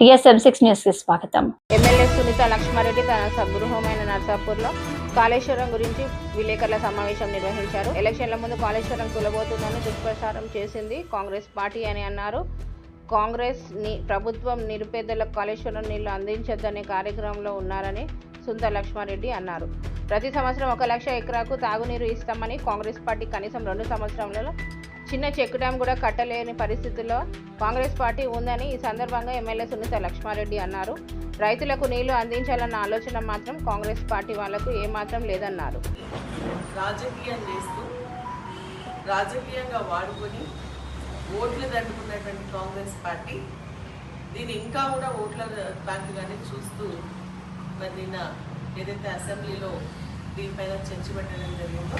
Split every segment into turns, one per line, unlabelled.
TSM six న్యూస్కి స్వాగతం.
MLA Sunitha Lakshma Reddy తన స్వగృహమైన నర్సాపూర్లో కాళేశ్వరం గురించి విలేకరుల సమావేశం నిర్వహించారు. ఎలక్షన్ల ముందు కాళేశ్వరం కులబోతుందని దుష్ప్రచారం చేసింది కాంగ్రెస్ పార్టీ అని అన్నారు. కాంగ్రెస్ ప్రభుత్వం నిరుపేదలకు కాళేశ్వరం నీళ్ళు అందించొద్దనే కార్యక్రమంలో ఉన్నారని సుంత లక్ష్మారెడ్డి అన్నారు. ప్రతి సంవత్సరం ఒక లక్ష ఎకరాకు తాగునీరు ఇస్తామని కాంగ్రెస్ పార్టీ కనీసం రెండు సంవత్సరాలలో చిన్న చెక్ డ్యాం కూడా కట్టలేని పరిస్థితుల్లో కాంగ్రెస్ పార్టీ ఉందని ఈ సందర్భంగా ఎమ్మెల్యే సునీత లక్ష్మారెడ్డి అన్నారు. రైతులకు నీళ్ళు అందించాలన్న ఆలోచన మాత్రం కాంగ్రెస్ పార్టీ వాళ్ళకు ఏమాత్రం లేదన్నారు.
రాజకీయం చేస్తూ రాజకీయంగా వాడుకొని ఓట్లు దండుకున్నటువంటి కాంగ్రెస్ పార్టీ దీన్ని ఇంకా కూడా ఓట్ల బ్యాంకుగానే చూస్తూ మరి నిన్న ఏదైతే అసెంబ్లీలో దీనిపైన చర్చ పెట్టడం జరిగిందో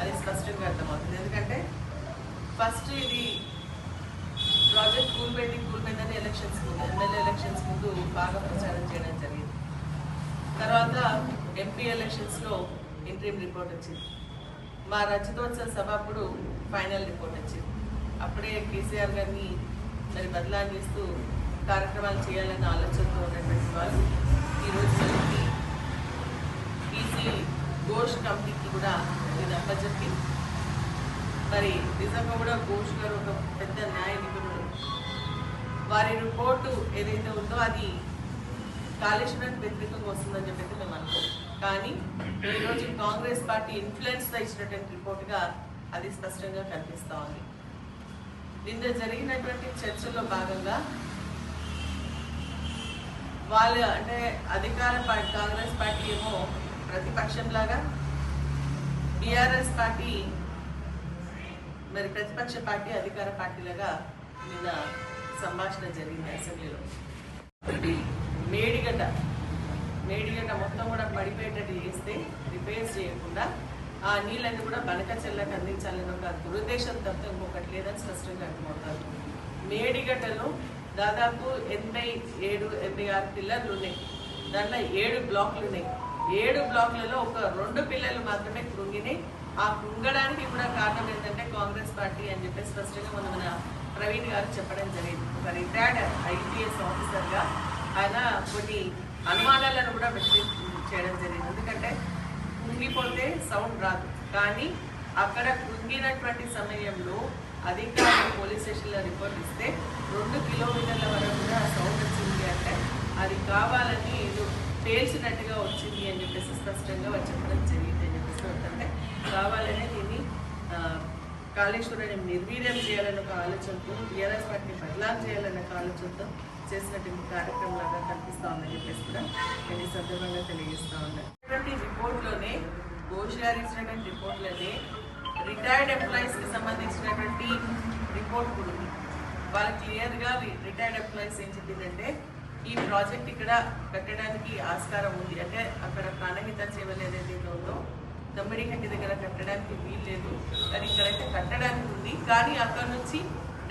అది స్పష్టంగా అర్థమవుతుంది. ఎందుకంటే ఫస్ట్ ఇది ప్రాజెక్ట్ కూలిపోయింది కూలిపోయిందని ఎలక్షన్స్ ముందు ఎమ్మెల్యే ఎలక్షన్స్ ముందు బాగా ప్రచారం చేయడం జరిగింది. తర్వాత ఎంపీ ఎలక్షన్స్లో ఇంట్రీమ్ రిపోర్ట్ వచ్చింది. మా రజతోత్సవ సభ అప్పుడు ఫైనల్ రిపోర్ట్ వచ్చింది. అప్పుడే కేసీఆర్ గారిని మరి బదలాన్నిస్తూ కార్యక్రమాలు చేయాలన్న ఆలోచనతో ఉన్నటువంటి వాళ్ళు ఈరోజు మనకి ఈసీ ఘోష్ కంపెనీకి కూడా ఇది అప్పచెప్పి మరి నిజంగా కూడా ఘోష్ గారు ఒక పెద్ద న్యాయ నిపుణుడు వారి రిపోర్టు ఏదైతే ఉందో అది కాళేశ్వరానికి వ్యతిరేకంగా వస్తుందని చెప్పి మేము అనుకోం. కానీ ఈరోజు కాంగ్రెస్ పార్టీ ఇన్ఫ్లుయెన్స్ ఇచ్చినటువంటి రిపోర్ట్గా అది స్పష్టంగా కనిపిస్తూ ఉంది. నిన్న జరిగినటువంటి చర్చలో భాగంగా వాళ్ళు అంటే అధికార పార్టీ కాంగ్రెస్ పార్టీ ఏమో ప్రతిపక్షంలాగా బీఆర్ఎస్ పార్టీ మరి ప్రతిపక్ష పార్టీ అధికార పార్టీలుగా నిన్న సంభాషణ జరిగింది అసెంబ్లీలో. మేడిగడ్డ. మేడిగడ్డ మొత్తం కూడా పడిపోయేటట్టు చేస్తే రిపేర్స్ చేయకుండా ఆ నీళ్ళని కూడా బనక చెల్లకు అందించాలని ఒక దురుద్దేశం తప్ప ఇంకొకటి లేదని స్పష్టంగా అర్థమవుతారు మేడిగడ్డలో దాదాపు ఎనభై ఏడు ఎనభై ఆరు పిల్లర్లు ఉన్నాయి. దాంట్లో ఏడు బ్లాక్లు ఉన్నాయి. ఏడు బ్లాక్లలో ఒక రెండు పిల్లలు మాత్రమే కృంగినాయి. ఆ కృంగడానికి కూడా కారణం ఏంటంటే కాంగ్రెస్ పార్టీ అని చెప్పి స్పష్టంగా మన మన ప్రవీణ్ గారు చెప్పడం జరిగింది. ఒక రిటైర్డ్ ఐపీఎస్ ఆఫీసర్గా ఆయన కొన్ని అనుమానాలను కూడా వ్యక్తి చేయడం జరిగింది. ఎందుకంటే కుంగిపోతే సౌండ్ రాదు. కానీ అక్కడ కృంగినటువంటి సమయంలో అధికారులు పోలీస్ స్టేషన్లో రిపోర్ట్ ఇస్తే రెండు కిలోమీటర్ల వరకు కూడా సౌండ్ వచ్చింది అంటే అది కావాలని ఏదో పేల్చినట్టుగా వచ్చింది అని చెప్పేసి స్పష్టంగా వాళ్ళు చెప్పడం జరిగింది అని చెప్పేసి అంటే కావాలనే దీన్ని కాళేశ్వరుని నిర్వీర్యం చేయాలన్న ఒక ఆలోచనతో టీఆర్ఎస్ పార్టీని బదలాం చేయాలన్న ఒక ఆలోచనతో చేసినటువంటి కార్యక్రమం లాగా కనిపిస్తా ఉందని చెప్పేసి కూడా నేను ఈ సందర్భంగా తెలియజేస్తా ఉన్నాను ఇటువంటి రిపోర్ట్లోనే ఘోష్ గారు ఇచ్చినటువంటి రిపోర్ట్లోనే రిటైర్డ్ ఎంప్లాయీస్కి సంబంధించినటువంటి రిపోర్ట్ కూడా ఉంది. వాళ్ళు క్లియర్గా రిటైర్డ్ ఎంప్లాయీస్ ఏం చెప్పిందంటే ఈ ప్రాజెక్ట్ ఇక్కడ కట్టడానికి ఆస్కారం ఉంది. అంటే అక్కడ ప్రాణహిత సేవలు ఏదైతే ఉందో దమ్మిడిగంటి దగ్గర కట్టడానికి వీలు లేదు. కానీ ఇక్కడైతే కట్టడానికి ఉంది. కానీ అక్కడ నుంచి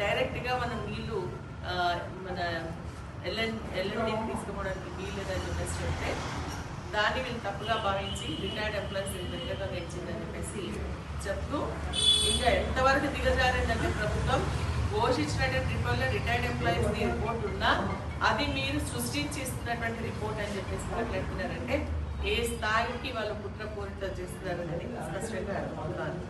డైరెక్ట్గా మనం నీళ్ళు మన ఎల్ఎన్ ఎల్ఎన్డీకి తీసుకోవడానికి వీలు లేదని చెప్పేసి చెప్తే దాన్ని వీళ్ళు తప్పుగా భావించి రిటైర్డ్ ఎంప్లాయీస్ వ్యతిరేకంగా ఇచ్చిందని చెప్పేసి చెప్తూ ఇంకా ఎంతవరకు దిగజారిందంటే ప్రభుత్వం ఘోషించినటువంటి రిపోర్ట్లో రిటైర్డ్ ఎంప్లాయీస్ రిపోర్ట్ ఉన్నా అది మీరు సృష్టించి ఇస్తున్నటువంటి రిపోర్ట్ అని చెప్పేసి మాట్లాడుతున్నారంటే ఏ స్థాయికి వాళ్ళు కుట్రపూరిత చేస్తున్నారు అనేది స్పష్టంగా అర్థమవుతాను